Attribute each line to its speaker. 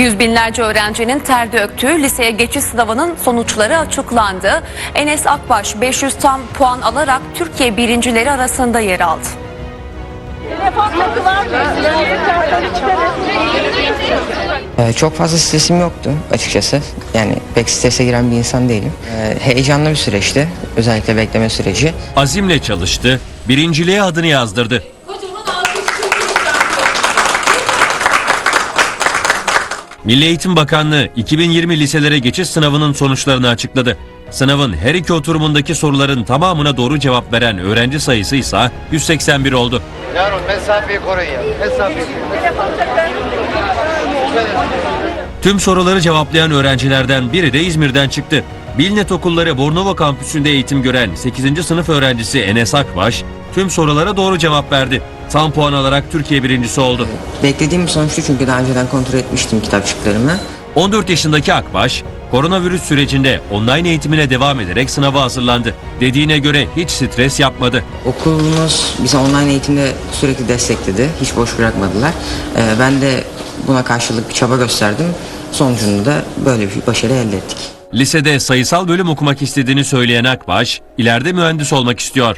Speaker 1: Yüz binlerce öğrencinin ter döktüğü liseye geçiş sınavının sonuçları açıklandı. Enes Akbaş 500 tam puan alarak Türkiye birincileri arasında yer aldı.
Speaker 2: Ee, çok fazla stresim yoktu açıkçası. Yani pek strese giren bir insan değilim. Ee, heyecanlı bir süreçti. Özellikle bekleme süreci.
Speaker 3: Azimle çalıştı, birinciliğe adını yazdırdı. Milli Eğitim Bakanlığı 2020 liselere geçiş sınavının sonuçlarını açıkladı. Sınavın her iki oturumundaki soruların tamamına doğru cevap veren öğrenci sayısı ise 181 oldu.
Speaker 4: Yavrum mesafeyi koruyun ya. Mesafeyi
Speaker 3: Tüm soruları cevaplayan öğrencilerden biri de İzmir'den çıktı. Bilnet Okulları Bornova kampüsünde eğitim gören 8. sınıf öğrencisi Enes Akbaş tüm sorulara doğru cevap verdi. Tam puan alarak Türkiye birincisi oldu.
Speaker 2: Beklediğim sonuçtu çünkü daha önceden kontrol etmiştim kitapçıklarımı.
Speaker 3: 14 yaşındaki Akbaş, koronavirüs sürecinde online eğitimine devam ederek sınava hazırlandı. Dediğine göre hiç stres yapmadı.
Speaker 2: Okulumuz bize online eğitimde sürekli destekledi. Hiç boş bırakmadılar. Ee, ben de buna karşılık bir çaba gösterdim. Sonucunda da böyle bir başarı elde ettik.
Speaker 3: Lisede sayısal bölüm okumak istediğini söyleyen Akbaş, ileride mühendis olmak istiyor.